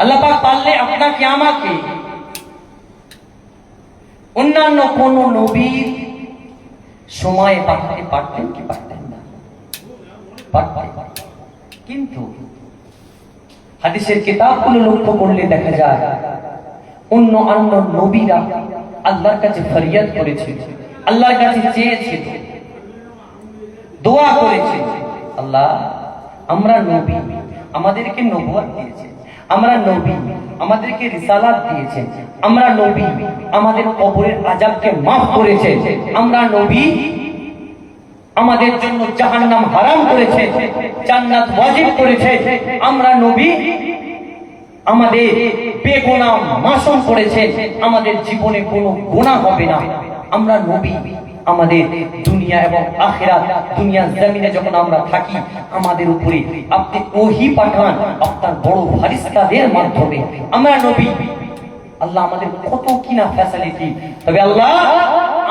আল্লাহ পাক পারলে আপনাকে আমাকে অন্যান্য কোন নবীর সময়ে পাঠাতে পারতেন কি পারতেন না? কিন্তু হাদিসের কিতাবগুলো লক্ষ্য করলে দেখা যায়, অন্য অন্য নবীরা আল্লাহর কাছে ফরিয়াদ করেছে আল্লাহর কাছে চেয়েছে দোয়া করেছে আল্লাহ, আমরা নবী, আমাদেরকে নবুয়াত দিয়েছে আমরা নবী, আমাদেরকে রিসালাত দিয়েছেন। আমরা নবী, আমাদের কবরের আজাবকে মাফ করেছে আমরা নবী, আমাদের জন্য জাহান্নাম হারাম করেছে জান্নাত ওয়াজিব করেছে আমরা নবী, আমাদের বেগুনাহ মাসুম করেছে আমাদের জীবনে কোনো গুনাহ হবে না। আমরা নবী আমাদের দুনিয়া এবং আখেরাত দুনিয়া জমিনে যখন আমরা থাকি আমাদের উপরে আপনি ওহি পাঠান আপনার বড় ফারিস্তাদের মাধ্যমে। আমরা নবী। আল্লাহ আমাদের কত কিনা ফ্যাসিলিটি তবে আল্লাহ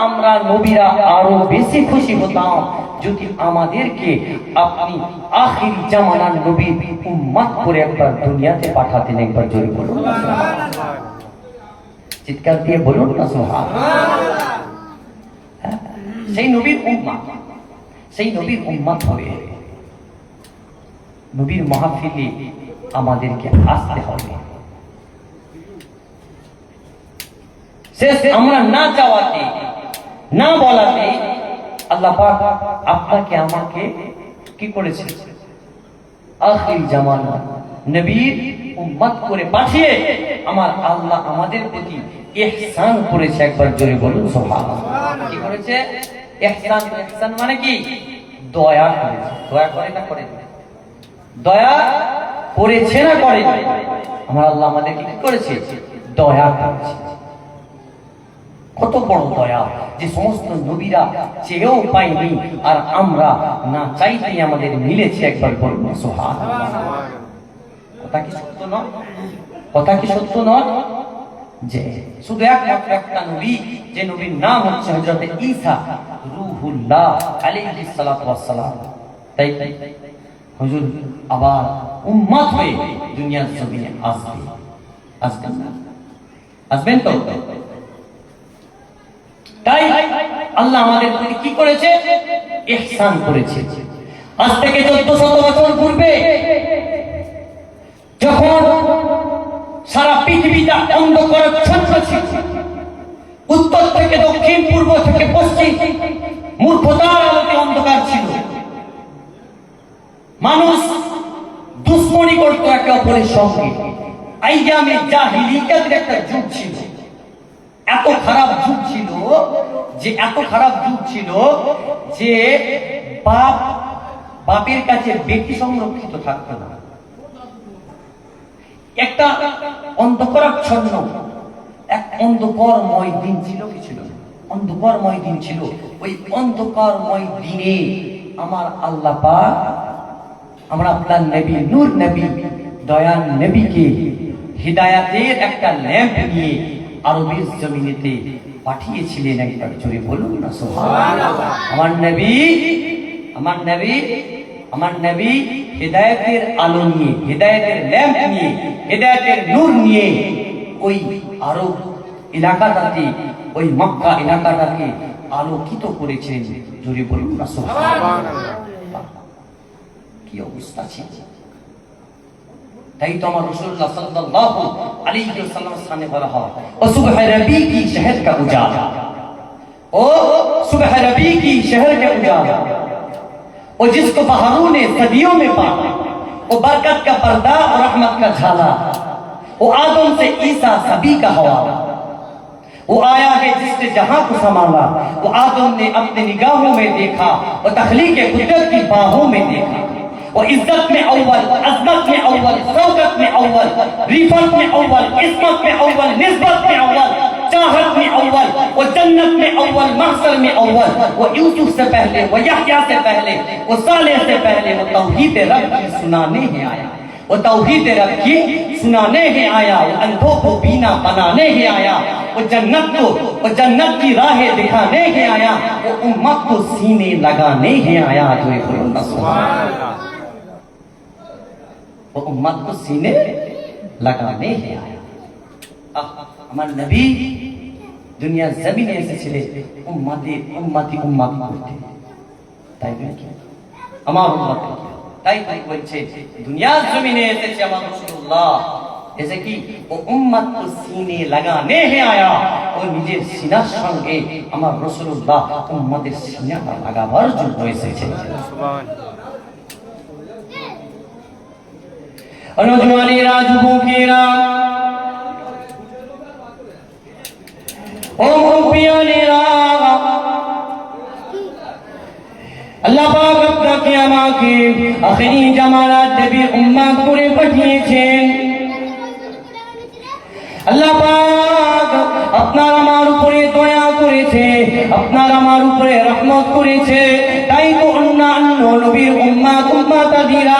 আমরা নবীরা আরও বেশি খুশি হতাম যদি আমাদেরকে আপনি আখিরি জামানার নবীর উম্মাত করে একবার দুনিয়াতে পাঠাতেন একবার জোরে বলুন। চিৎকার দিয়ে বলুন না সোহা সেই নবীর উম্মাত সেই নবীর উম্মাত হবে নবীর মাহফিলে আমাদেরকে আসতে হবে। শেষ আমরা না চাওয়াতে, না বলাতে আল্লাহ আপনাকে, আমাকে কি করেছে? আখির জামানা নবীর উম্মত করে পাঠিয়ে আমার আল্লাহ আমাদের প্রতি ইহসান করেছে। একবার জোরে বলুন, সুবহানাল্লাহ। কি করেছে? মানে কি? দয়া করেছে দয়া করে না করে দয়া করেছে না করে আমার আল্লাহ আমাদেরকে কি করেছে? দয়া করেছে। কত বড় দয়া যে সমস্ত নবীরা চেয়েও পাইনি আর আমরা না চাইতেই আমাদের মিলেছে একবার বলব সোহা কথা কি সত্য নয়? কথা কি সত্য নয়? শুধু একটা নবী, যে নবীর নাম হচ্ছে হজরত ঈসা রুহুল্লাহ আলাইহিস সালাতু তাই হুজুর আবার উম্মত হয়ে দুনিয়ার জমিনে আসবে। আসবেন না? আসবেন তো? তাই আল্লাহ আমাদের প্রতি কি করেছে? ইহসান করেছে। আজ থেকে চোদ্দ শত বছর পূর্বে অন্ধকারাচ্ছন্ন ছিল। উত্তর থেকে দক্ষিণ, পূর্ব থেকে পশ্চিম মূর্খতার আলোতে অন্ধকার ছিল। মানুষ দুশ্মনী করতো একে অপরের সঙ্গে। জাহিলিয়াতের একটা যুগ ছিল। এত খারাপ যুগ ছিল যে, এত খারাপ যুগ ছিল যে, বাপ, বাপের কাছে ব্যক্তি সংরক্ষিত থাকতো না। একটা অন্ধকারাচ্ছন্ন, এক অন্ধকারময় দিন ছিল কি ছিল? অন্ধকারময় দিন ছিল। ওই অন্ধকারময় দিনে আমার আল্লাহ পাক, আমরা আপনার নবী, নূর নবী দয়ান নবীকে হিদায়াতের একটা ল্যাম্প নিয়ে আরবের জমিনেতে পাঠিয়েছিলেন একবার। জোরে বলুন না, সুবহানাল্লাহ। আমার নবী আমার নবী আমার নবী হেদায়তের আলো নিয়ে, হেদায়তের ল্যাম্প নিয়ে, হেদায়তের নূর নিয়ে ওই আরব এলাকাটাকে ওই মক্কা এলাকাটাকে আলোকিত করেছেন। জোরে বলুন কি অবস্থা ছিল? তাই তো আমার রসুল্লাহ সাল্লাল্লাহু আলাইহি স্থানে বলা হয়, ও রবি কি শহর কা ও রবি কি শহর কা وہ جس کو بہاروں نے صدیوں میں پالا، وہ برکت کا پردہ اور رحمت کا جھالا، وہ آدم سے عیسیٰ سبھی کا ہوا۔ وہ آیا ہے جس نے جہاں کو سنبھالا، وہ آدم نے اپنے نگاہوں میں دیکھا، وہ تخلیق قدرت کی باہوں میں دیکھا۔ وہ عزت میں اول، عظمت میں اول شوقت میں اول، ریفت میں اول، عصمت میں اول، نسبت میں اول چاہت میں اول وہ جنت میں اول محصر میں اول وہ یوسف سے پہلے وہ یحییٰ سے پہلے وہ صالح سے پہلے وہ توحید رب کی سنانے ہیں آیا۔ وہ توحید رب کی سنانے ہیں آیا وہ اندھوں کو بینا بنانے ہیں آیا وہ جنت کو وہ جنت کی راہ دکھانے ہیں آیا وہ امت کو سینے لگانے ہیں آیا، جو سبحان اللہ وہ امت کو سینے لگانے ہیں آیا۔ Uh-huh. আমার নবী দুনিয়া জমিনে এসেছিলেন, উম্মাতি উম্মাতি, উম্মাত করতে। তাই নয় কি? আমার উম্মত। তাই তাই বলছে, দুনিয়ার জমিনে এসেছে আমার রাসূলুল্লাহ। এসে কি? ও উম্মত কো সিনে লাগানে হে আয়া, ও নিজের সিনার সঙ্গে আমার রাসূলুল্লাহ উম্মতের সিনাটা লাগাবার জন্য এসেছে। নজওয়ানেরা যুবকেরা ও মুরব্বিয়ানেরা আল্লাহ পাক আপনাকে আমাকে আখেরি জামানাত নবীর উম্মাত করে পাঠিয়েছেন। আল্লাহ পাক আপনার আমার উপরে দয়া করেছে, আপনার আমার উপরে রহমত করেছে। তাই তো অন্যান্য নবীর উম্মাত উম্মাতাদিরা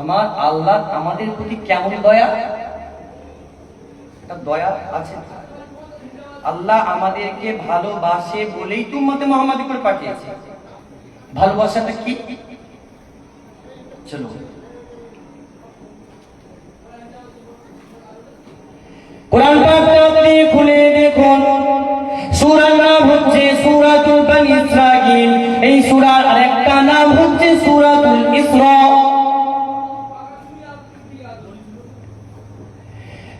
আমার আল্লাহ আমাদের প্রতি কেমন দয়া? দয়া আছে। আল্লাহ আমাদেরকে ভালোবাসে বলেই তো মতে মোহাম্মদ করে পাঠিয়েছে। ভালোবাসাটা কি? চলো। খুলে দেখুন। নাম হচ্ছে সূরাতুল এই আরেকটা নাম হচ্ছে ইসরা এ নজওয়ানেরা যুবকেরা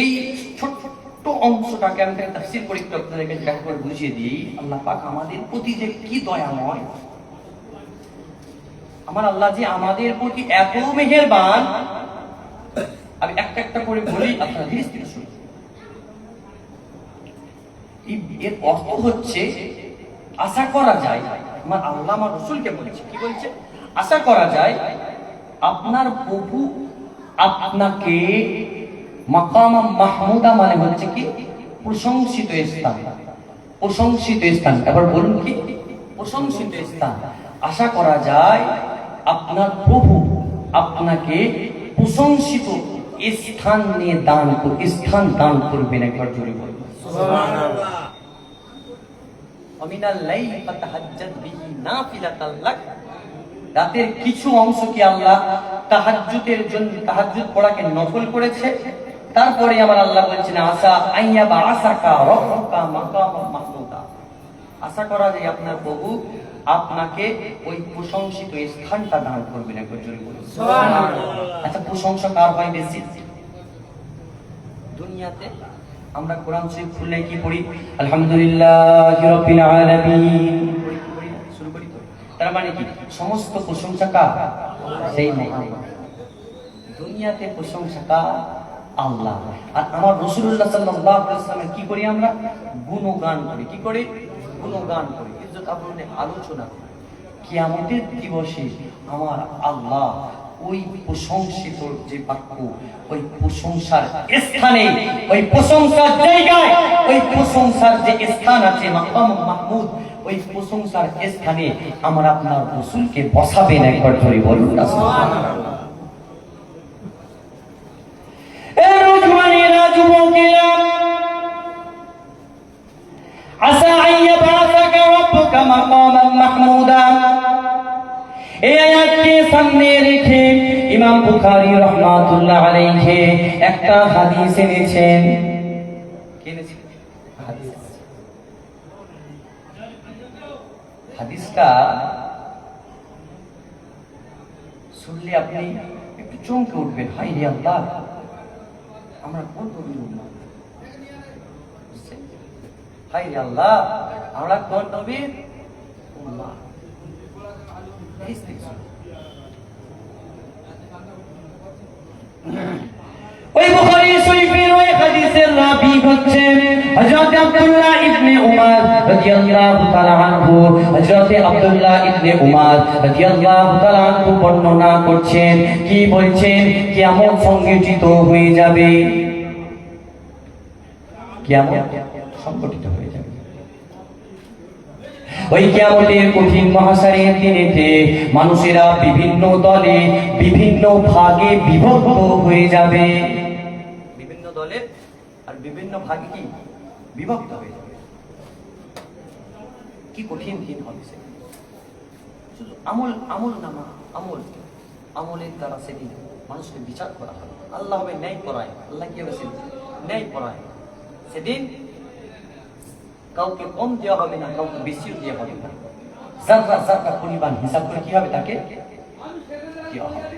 এই ছোট্ট অংশটাকে আমি তাকে তাফসীর করে একটু আপনাদেরকে ব্যাখ্যা করে বুঝিয়ে দিই, আল্লাহ পাক আমাদের প্রতি যে কি দয়াময়, আমার আল্লাহ যে আমাদের প্রতি এত মেহেরবান, আমি একটা একটা করে বলি, আপনারা ধীরে ধীরে শুনুন। এর অর্থ হচ্ছে, আশা করা যায়, আমার আল্লাহ আমার রসুলকে বলেছে, কি বলছে? আশা করা যায়, আপনার প্রভু আপনাকে মাকামা মাহমুদা মানে হচ্ছে কি? প্রশংসিত স্থান। প্রশংসিত স্থান। এবার বলুন কি? প্রশংসিত স্থান। আশা করা যায় আপনার প্রভু আপনাকে প্রশংসিত স্থান নিয়ে দান স্থান দান করবেন একবার জোরে বলুন। রাতের কিছু অংশ কি আল্লাহ তাহাজ্জুদের জন্য তাহাজ্জুদ পড়াকে নফল করেছে? তারপরে আমার আল্লাহ বলছেন আশা আইয়া বা আশাকা মাকাম মাহমুদা আশা করা যায় আপনার প্রভু আপনাকে ওই প্রশংসিত স্থানটা দান করবেন একবার জোরে বলুন। আচ্ছা প্রশংসা কার হয় বেশি? দুনিয়াতে আমরা কোরআন শরীফ খুললে কি পড়ি? আলহামদুলিল্লাহ রাব্বিল আলামিন? শুরু করি তো? তার মানে কি? সমস্ত প্রশংসা কার? সেই মোহাম্মদ দুনিয়াতে প্রশংসা কার? আল্লাহ। আর আমার রাসূলুল্লাহ সাল্লাল্লাহু আলাইহি ওয়াসাল্লামের কি করি আমরা? গুণগান করি। কি করি? গুণগান করি। ইজ্জত আবরণে আলোচনা করি। কিয়ামতের দিবসে আমার আল্লাহ ওই প্রশংসিত যে বাক্য, ওই প্রশংসার স্থানে, ওই প্রশংসার জায়গায়, ওই প্রশংসার যে স্থান আছে মাহমুদ, ওই প্রশংসার স্থানে আমার আপনার রসুলকে বসাবেন একবার ধরে বলুন না এ রোজমানেরা শুনলে আপনি একটু চমকে উঠবেন। হাই রে আমরা নবীর উম্মত হাই আল্লাহ আমরা কোন নবীর ওই হাদিসের রাবী হচ্ছেন হযরত আব্দুল্লাহ ইবনে উমর রাদিয়াল্লাহু তাআলা আনহু। হযরত আব্দুল্লাহ ইবনে রাদিয়াল্লাহু তাআলা আনহু বর্ণনা করছেন, কি বলছেন? কিয়ামত সংগঠিত হয়ে যাবে? কিয়ামত সংগঠিত হয়ে যাবে? ওই কঠিন মহাসারের দিনেতে মানুষেরা বিভিন্ন দলে, বিভিন্ন ভাগে বিভক্ত হয়ে যাবে। দলে আর বিভিন্ন ভাগে কি বিভক্ত হয়ে যাবে? কি কঠিন দিন হবে সে? শুধু আমল আমল নামা আমল। আমলের দ্বারা সেদিন মানুষকে বিচার করা হবে। আল্লাহ হবে ন্যায় করায় আল্লাহ কি হবে সেদিন? ন্যায় করায় সেদিন কাউকে কম দেওয়া হবে না, কাউকে বেশিও দেওয়া হবে না। জাররা জাররা পরিমাণ হিসাব করে কি হবে তাকে? দেওয়া হবে।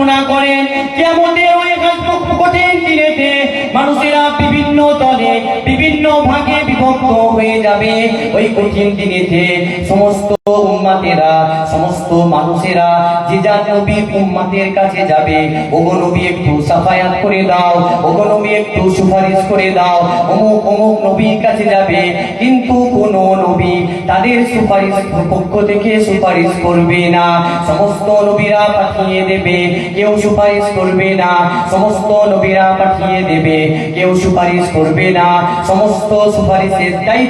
বর্ণনা করেন। কিয়ামতের ওই কঠিন দিনেতে মানুষেরা বিভিন্ন দলে বিভিন্ন ভাগে বিভক্ত হয়ে যাবে ওই কঠিন দিনেতে। সমস্ত উম্মাতেরা, সমস্ত মানুষেরা, যে যার নবীর উম্মাতের কাছে যাবে, ওগো নবী একটু সাফায়াত করে দাও, ওগো নবী একটু সুপারিশ করে দাও, অমুক অমুক নবীর কাছে যাবে, কিন্তু কোন নবী তাদের সুপারিশ পক্ষ থেকে সুপারিশ করবে না। সমস্ত নবীরা পাঠিয়ে দেবে, কেউ সুপারিশ করবে না। সমস্ত নবীরা পাঠিয়ে দেবে, কেউ সুপারিশ করবে না। সমস্ত সুপারিশের দায়িত্ব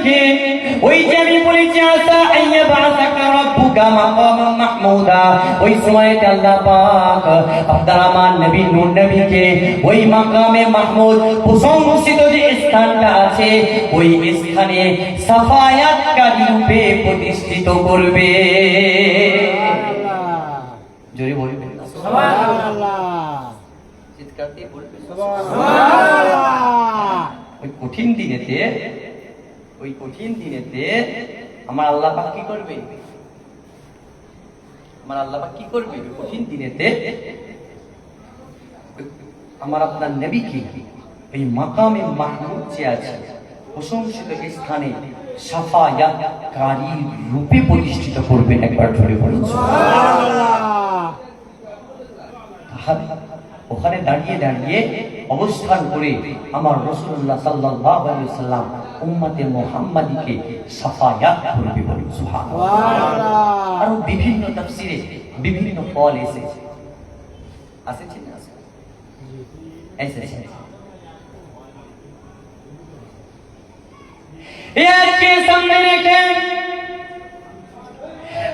আমার ওই যে আমি বলেছি আসা আইয়া বাসাকা রাব্বুকা মাকামান মাহমুদা। ওই সময়তে আল্লাহ পাক আপনার আমার নবী নূর নবীকে ওই মাকামে মাহমুদ প্রশংসিত যে স্থানটা আছে ওই স্থানে সাফায়াতকারী রূপে প্রতিষ্ঠিত করবে। জোরে বলবেন না। চিৎকার দিয়ে বলবেন ওই কঠিন দিনেতে ওই কঠিন দিনেতে আমার আল্লাহ পাক কি করবে? আমার আল্লাহ পাক কি করবে? কঠিন দিনেতে আমার আপনার নবীকে এই মাকামে মাহমুদ যে আছে, প্রশংসিত স্থানে সাফায়াতকারী রূপে প্রতিষ্ঠিত করবেন একবার ধরে বলুন। ওখানে দাঁড়িয়ে দাঁড়িয়ে অবস্থান করে আমার রসুল্লাহ সাল্লাহ সাল্লাম উম্মতে মুহাম্মাদিকে সাফায়াত করবে বলে আরও বিভিন্ন তাফসিরে বিভিন্ন ফল এসেছে আসেছে না এসেছে। এ আজকে সামনে রেখে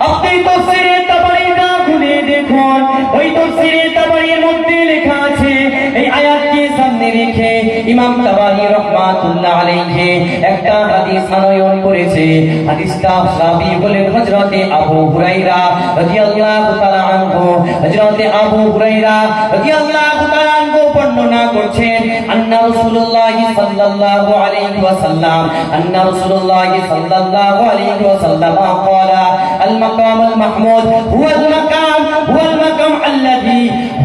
আপনি তফসিরে তাবারিটা খুলে দেখুন ওই তফসিরে তাবারির মধ্যে লেখা আছে, এই আয়াতকে সামনে রেখে ইমাম তাবারি রহমাতুল্লাহ আলাইহি একটা হাদিস আনয়ন করেছে। হাদিসটা সাহাবী বলেন হযরতে আবু হুরাইরা রাদিয়াল্লাহু তাআলা আনহু। হযরতে আবু হুরাইরা রাদিয়াল্লাহু তাআলা আনহু বর্ণনা করছেন, আন্না রাসূলুল্লাহ সাল্লাল্লাহু আলাইহি ওয়াসাল্লাম, আন্না রাসূলুল্লাহ সাল্লাল্লাহু আলাইহি ওয়াসাল্লাম ক্বালা আল মাকামুল মাহমুদ হুয়া আল মাকাম والمقام الذي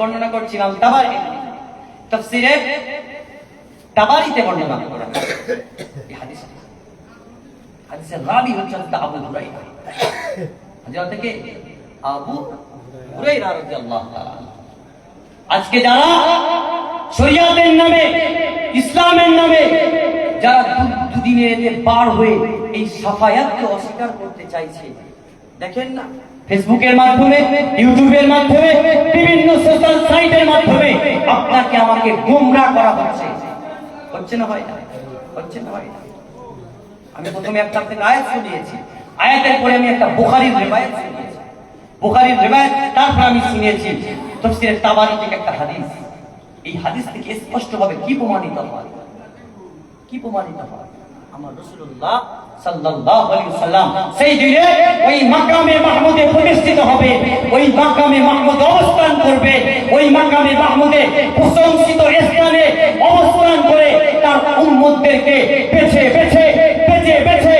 বর্ণনা করছিলাম তাবারি তাফসিরে তাবারিতে বর্ণনা করা হাদিস। হাদিসের রাবি হচ্ছেন আবু হুরাইরা হাদিস থেকে আবু হুরাইরা রাদিয়াল্লাহু তাআলা আজকে যারা শরিয়াতের নামে, ইসলামের নামে, যারা দুদিনে এতে পার হয়ে এই সাফায়াতকে অস্বীকার করতে চাইছে, দেখেন না ফেসবুকের মাধ্যমে ইউটিউবের মাধ্যমে, বিভিন্ন সোশ্যাল সাইটের মাধ্যমে আপনাকে আমাকে গোমরা করা হচ্ছে। হচ্ছে না ভাই হচ্ছে না ভাই আমি প্রথমে একটা আপনাকে আয়াত শুনিয়েছি। আয়াতের পরে আমি একটা বুখারীর রিওয়ায়াত শুনিয়েছি। বুখারীর রিওয়ায়াত তারপর আমি শুনিয়েছি তাফসীরের তাবারি থেকে একটা হাদিস। এই হাদিস থেকে স্পষ্টভাবে কি প্রমাণিত হয়? কি প্রমাণিত হয়? আমার রাসূলুল্লাহ সাল্লাল্লাহু অবস্থান করবে, ওই মাকামে মাহমুদে প্রশংসিত স্থানে অবস্থান করে তার উম্মতদেরকে বেছে বেছে বেছে বেছে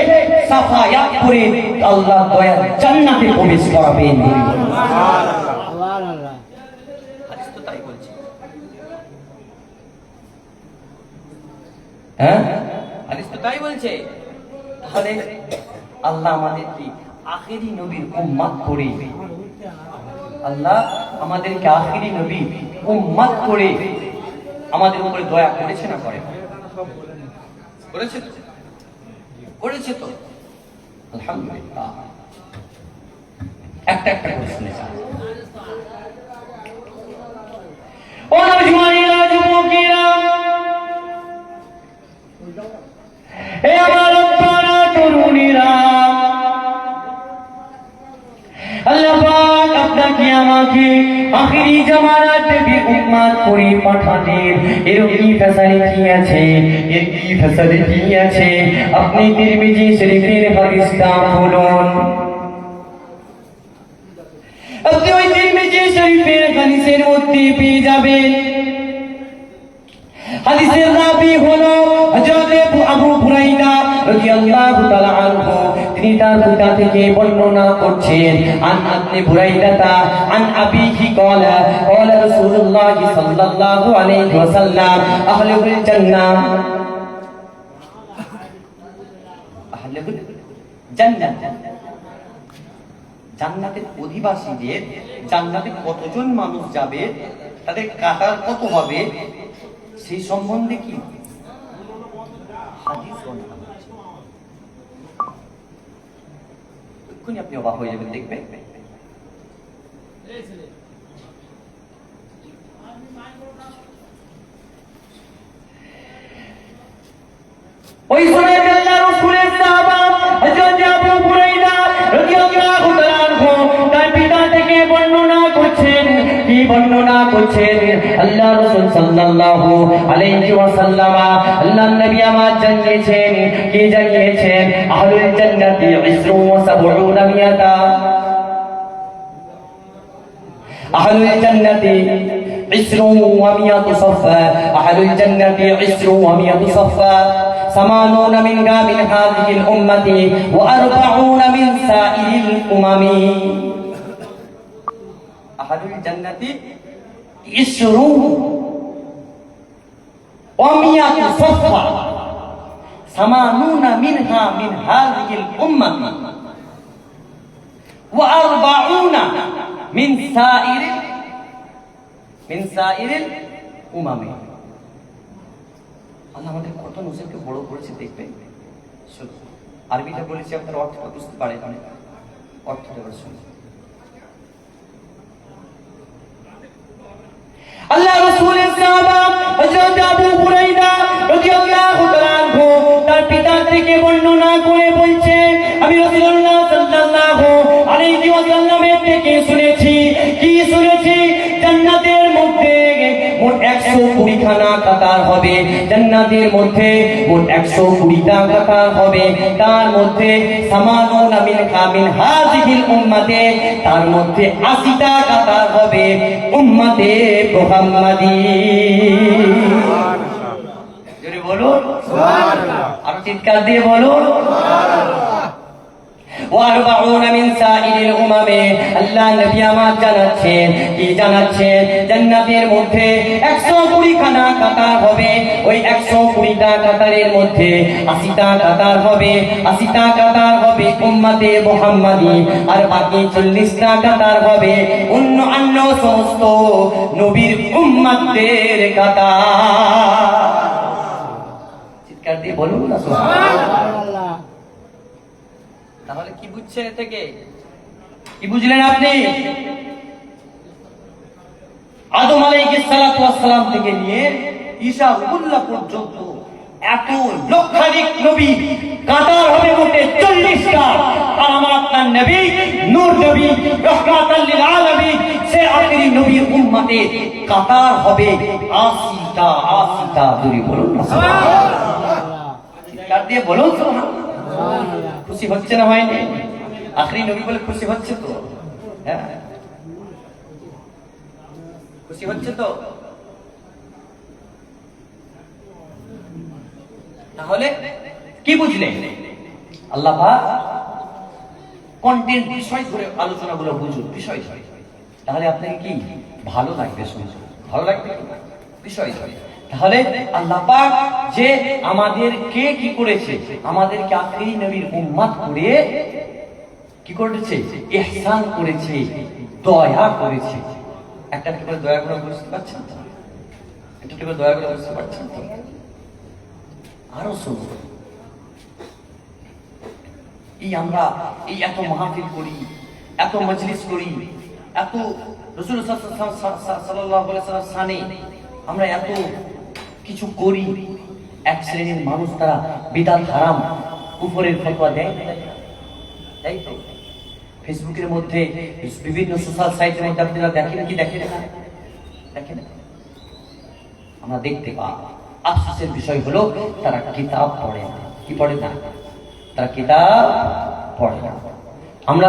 সাফায়াত করে আল্লাহ দয়া জান্নাতে প্রবেশ করাবেন হ্যাঁ? হাদিস তো তাই বলছে। তাহলে আল্লাহ আমাদেরকে আখেরি নবীর উম্মাত করে। আল্লাহ আমাদেরকে আখেরি নবী উম্মাত করে আমাদের উপরে দয়া করেছে না করে? করেছে করেছে তো? আলহামদুলিল্লাহ। একটা একটা করে শুনে যান। ও আব্বারা তরুণীরা। আল্লাহ আপনাকে, আমাকে আখিরি জামানাত নবী উম্মত করে পাঠালেন এর কি ফ্যাসিলিটি আছে এর কি ফ্যাসিলিটি আছে? আপনি তিরমিজি শরীফের হাদিসটা বলুন। আপনি ওই তিরমিজি শরীফের হাদিসের মধ্যে পেয়ে যাবেন। হাদিসের রাবি হলো হযরত তিনি তার পিতা থেকে বর্ণনা করছেন, আন আন আলাইহি ওয়াসাল্লাম জান্নাতের অধিবাসীদের জান্নাতে কতজন মানুষ যাবে, তাদের কাতার কত হবে, সেই সম্বন্ধে কি? হাদিস বর্ণনা করেছে। এক্ষুনি আপনি অবাক হয়ে যাবেন দেখবেন ওই সময় রাসূলের সাহাবা হযরত বর্ণনা করছেন আল্লাহ রাসূল সাল্লাল্লাহু আলাইহি ওয়াসাল্লাম আল্লাহ নবী আমার জানিয়েছেন কি জানিয়েছেন আহলুল জান্নাতি 70 মিয়াতা أهل الجنة عشر ومئة صفا أهل الجنة عشر ومئة صفا ثمانون منها من هذه الأمة وأربعون من سائر الأمم মাহাদুল জান্নাতি, ইসরুহু। ওয়ামিয়াতু সাফা সামানুনা মিনহা মিন হাযিহিল উম্মাহ ওয়া আরবাউনা মিন সাইর মিন সাইরিল উমামে। আল্লাহ আমাদের কত নসিবকে বড় করেছে দেখবেন আরবিটা বলেছি আপনার অর্থটা বুঝতে পারে অনেক। অর্থটা শুনছি আল্লাহ রাসূলের সাহাবা হযরত আবু হুরায়রা রাদিয়াল্লাহু তাআলা আনহু তার পিতা থেকে বর্ণনা করে বলছে, আমি রাসূলুল্লাহ সাল্লাল্লাহু আলাইহি ওয়াসাল্লামের থেকে শুনেছি। কি শুনেছি? জান্নাতের মধ্যে মোট একশো কুড়িখানা কাতার হবে। জান্নাতের মধ্যে মোট একশো কুড়িটা কাতার হবে। তার মধ্যে সামানুন কামিন হাজিহিল উম্মাতে তার মধ্যে আশিটা কাতার হবে। উম্মাতে মুহাম্মাদি। বলুন। আর চিৎকার দিয়ে বলুন। وأربعون من سائر الأمم আল্লাহ নবী আমার জানাচ্ছেন কি জানাচ্ছেন জান্নাতের মধ্যে একশো কুড়ি খানা কাতার হবে ওই একশো কুড়িটা কাতারের মধ্যে আশিটা কাতার হবে আশিটা কাতার হবে উম্মাতে মোহাম্মদী আর বাকি চল্লিশটা কাতার হবে অন্য অন্য সমস্ত নবীর উম্মাদের কাতার চিৎকার দিয়ে বলুন না সুবহানাল্লাহ। তাহলে কি বুঝছেন এ থেকে কি বুঝলেন আপনি? আদম আলাইহিস সালাতু ওয়াস সালাম থেকে নিয়ে ঈসা রুহুল্লাহ পর্যন্ত এত লক্ষাধিক নবী কাতার হবে মোটে চল্লিশটা। আর আমার আপনার নবী নূর নবী রহমাতাল লিল আলামিন সে আখেরি নবীর উম্মতে কাতার হবে আশিটা আশিটা দূরে বলুন চিৎকার দিয়ে বলুন? সুবহানাল্লাহ। খুশি হচ্ছে না হয়নি? আখরি নবী বলে খুশি হচ্ছে তো? হ্যাঁ? খুশি হচ্ছে তো? তাহলে কি বুঝলে? আল্লাহ কন্টেন্ট বিষয় ধরে আলোচনাগুলো বুঝুন। বিষয় তাহলে আপনাকে কি? ভালো লাগবে শুনতে। ভালো লাগবে বিষয় তাহলে আল্লাহ পাক যে আমাদের কে কি করেছে? আমাদেরকে আখেরি নবীর উম্মাত করে কি করেছে? ইহসান করেছে, দয়া করেছে। একটা একটা করে দয়া করে বুঝতে পারছেন? তো একটা একটা করে দয়া করে বুঝতে পারছেন তো? আরও শুনুন। এই আমরা এই এত মাহফিল করি, এত মজলিস করি, এত রসুল সাল্লাহ সানে আমরা এত কিছু করি এক শ্রেণির মানুষ তারা বিদাত হারাম উপরের ফতোয়া দেয়। তাই তো? ফেসবুকের মধ্যে বিভিন্ন সোশ্যাল সাইটের মধ্যে আপনারা দেখেন কি দেখেন? দেখেন? আমরা দেখতে পাই। আফসোসের বিষয় হলো তারা কিতাব পড়ে। কি পড়ে না তারা কিতাব পড়ে না। আমরা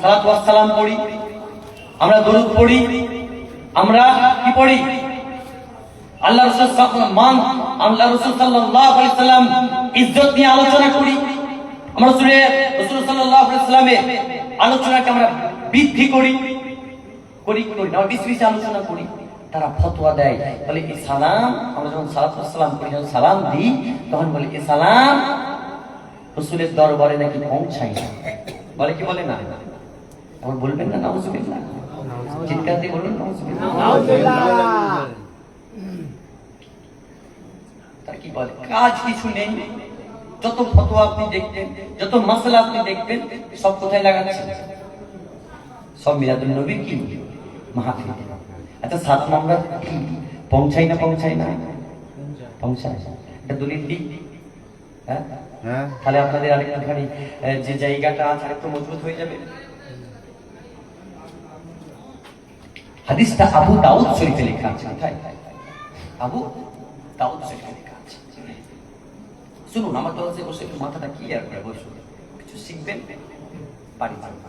সালাত সালাম পড়ি, আমরা দরুদ পড়ি, আমরা কি পড়ি? আল্লাহ রাসূল মান, আল্লাহ রাসূল আলাইহি সাল্লাম ইজ্জত নিয়ে আলোচনা করি। আমরা আলোচনাকে আমরা বৃদ্ধি করি করি করি আলোচনা করি। তারা ফতোয়া দেয়, বলে এই সালাম, আমরা যখন সালাম করি, যখন সালাম দিই, তখন বলে এই সালাম রসুলের দরবারে নাকি পৌঁছাই না। বলে কি বলে না? তখন বলবেন না, নাউজুবিল্লাহ। চিৎকার দিয়ে বলুন নাউজুবিল্লাহ। তার কি বলে? কাজ কিছু নেই। যত ফতোয়া আপনি দেখবেন যত মশলা আপনি দেখবেন সব কোথায় লাগাচ্ছেন সব মিলাদুল নবীর কি? মাহফিল। আচ্ছা সাত নম্বর পৌঁছাই না পৌঁছাই না? পৌঁছায়। এটা দলিল দিই। হ্যাঁ? হ্যাঁ। তাহলে আপনাদের আরেকটুখানি যে জায়গাটা আছে আরেকটু মজবুত হয়ে যাবে। হাদিসটা আবু দাউদ শরীফে লেখা আছে। কোথায়? আবু দাউদ শরীফে লেখা আছে। শুনুন, আমার আছে বসে একটু মাথাটা ক্লিয়ার করে বসুন। কিছু শিখবেন? বাড়ি যাবেন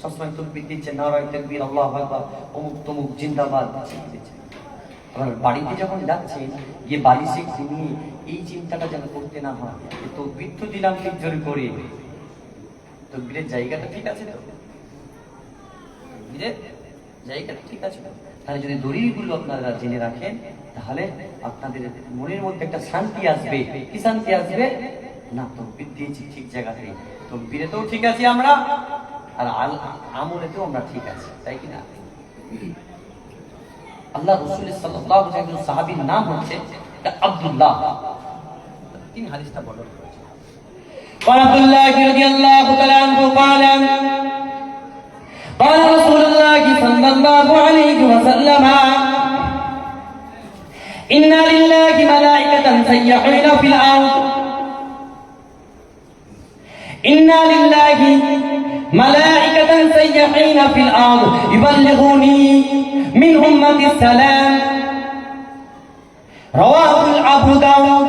সবসময় তকবির দিচ্ছে নারায় তকবির, আল্লাহ আকবার, অমুক তমুক, জিন্দাবাদ। আবার বাড়িতে যখন যাচ্ছে গিয়ে বালিশে ঘুমিয়ে এই চিন্তাটা যেন করতে না হয় তকবির তো দিলাম ঠিক জোরে করে। তকবিরের জায়গাটা ঠিক আছে তো? জায়গাটা ঠিক আছে? তাহলে যদি দলিলগুলো আপনারা জেনে রাখেন তাহলে আপনাদের মনের মধ্যে একটা শান্তি আসবে কি শান্তি আসবে না তকবির দিয়েছি ঠিক জায়গাতে তকবিরেতেও ঠিক আছে আমরা আর আল আমলেতেও আমরা ঠিক আছি তাই কি না আল্লাহ রসুল সাল্লাল্লাহু আলাইহি ওয়াসাল্লাম সাহাবীর নাম হচ্ছে আব্দুল্লাহ তিন হাদিসটা বর্ণনা করেছে قال عبد الله رضي الله تعالى عنه قال قال رسول الله صلى الله عليه وسلم. إن لله ملائكة سيحون في الأرض. إن لله ملائكة سيحين في الأرض. يبلغوني من أمة السلام. رواه الأبو داود.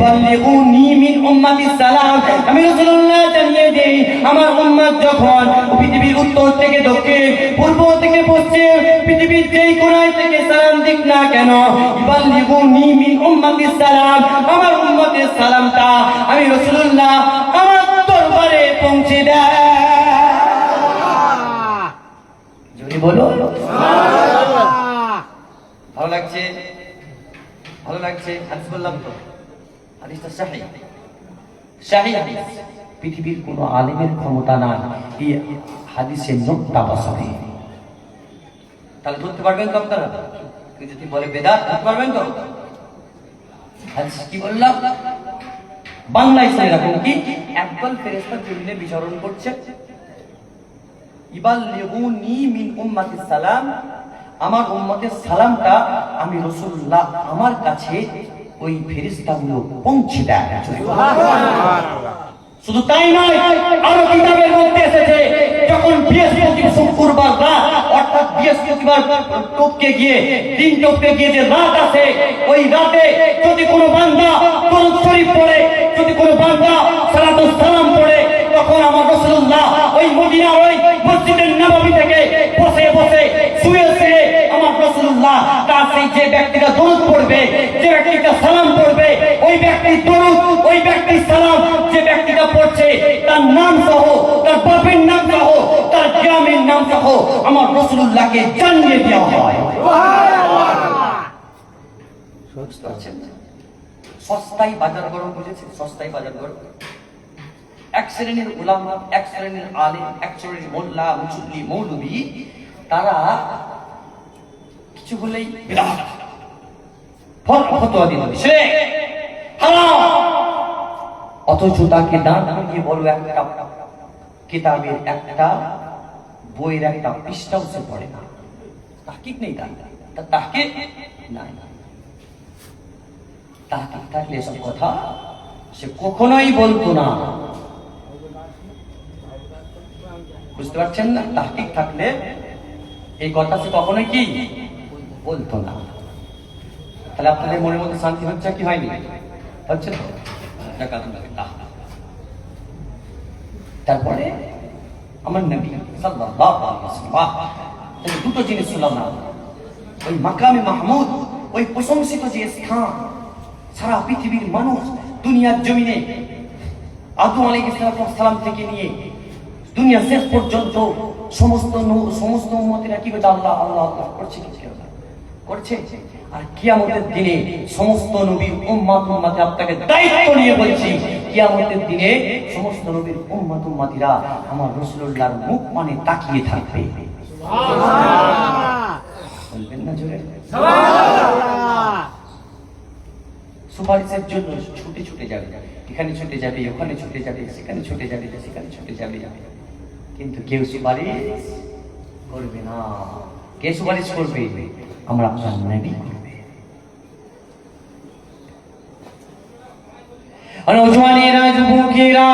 ইবাল্লিগুনি মিন উম্মাতিস সালাম। আমি রাসূলুল্লাহ জানিয়ে দেই আমার উম্মত যখন পৃথিবীর উত্তর থেকে দক্ষিণ পূর্ব থেকে পশ্চিম পৃথিবীর যেই কোনায় থেকে সালাম দিক না কেন ইবাল্লিগুনি মিন উম্মাতিস সালাম আমার উম্মতের সালামটা আমি রাসূলুল্লাহ আমার দরবারে পৌঁছে দেয় জোরে বলো। ভালো লাগছে? ভালো লাগছে? হাদিস বললাম তো। পৃথিবীর কোনো আলিমের ক্ষমতা নাই এই হাদিসের বসাবে। তাহলে ধরতে পারবেন তো আপনারা? যদি বলে বেদাত, ধরতে পারবেন তো? হাদিস কি বললাম? বাংলায় শুনে রাখুন কি বিচরণ করছে। মিন উম্মাতিস সালাম, আমার উম্মতের সালামটা আমি রাসূলুল্লাহ আমার কাছে ওই ফেরেশতাগুলো পৌঁছে দেয়। শুধু তাই নয় আরও কিতাবের মধ্যে এসেছে যখন বৃহস্পতি শুক্রবার রাত অর্থাৎ বৃহস্পতিবার টপকে গিয়ে দিন টপকে গিয়ে যে রাত আছে ওই রাতে যদি কোনো বান্দা দরুদ শরীফ পড়ে যদি কোনো বান্দা সালাতুল সালাম পড়ে তখন আমার রাসূলুল্লাহ ওই মদিনার ওই মসজিদের নববী থেকে বসে বসে শুয়ে শুয়ে আমার রাসূলুল্লাহ সেই যে ব্যক্তিটা দরুদ পড়বে, যে ব্যক্তিটা সালাম পড়বে, ওই ব্যক্তির দরুদ, ওই ব্যক্তির সালাম যে ব্যক্তিটা পড়ছে, তার নাম সহ, তার বাপের নাম সহ, তার গ্রামের নাম সহ আমার রাসূলুল্লাহকে জানিয়ে দেওয়া হয়। সস্তায় বাজার গরম বুঝেছে সস্তায় বাজার গরম। এক শ্রেণির উলামা, এক শ্রেণির আলেম, এক শ্রেণির মোল্লা তারা কিছু বলেই অথচ তাকে দাঁড় করিয়ে বলো একটা কিতাবের একটা বইয়ের একটা পৃষ্ঠাও সে পড়ে না। তাহকিক নেই তার। তাহকিক নাই। তাহকিক থাকলে এসব কথা সে কখনোই বলতো না। বুঝতে পারছেন না? তাহকিক থাকলে এই কথা সে কখনোই কি বলতো না। তাহলে আপনাদের মনের মধ্যে শান্তি হচ্ছে কি হয়নি? হচ্ছে তো? তারপরে আমার নবী তাহলে দুটো জিনিস শুনলাম না। ওই মাকামে মাহমুদ, ওই প্রশংসিত যে স্থান, সারা পৃথিবীর মানুষ দুনিয়ার জমিনে আদম আলাইহিস সালাম থেকে নিয়ে দুনিয়া শেষ পর্যন্ত সমস্ত সমস্ত উম্মতেরা কি আল্লাহ আল্লাহ আল্লাহ করছে? করছে? আর কিয়ামতের দিনে সমস্ত নবীর উম্মাত উম্মাতে আপনাকে দায়িত্ব নিয়ে বলছি কিয়ামতের দিনে সমস্ত নবীর উম্মাত উম্মাতিরা আমার রাসূলুল্লাহর মুখ মানে তাকিয়ে থাকবে। বলবেন না জোরে? সুপারিশের জন্য ছুটে ছুটে যাবে। এখানে ছুটে যাবে ওখানে ছুটে যাবে সেখানে ছুটে যাবে সেখানে ছুটে যাবে। কিন্তু কেউ সুপারিশ করবে না। কে সুপারিশ করবে? আমরা আপনার নবী করবে আর ওজওয়ানেরা যুবকেরা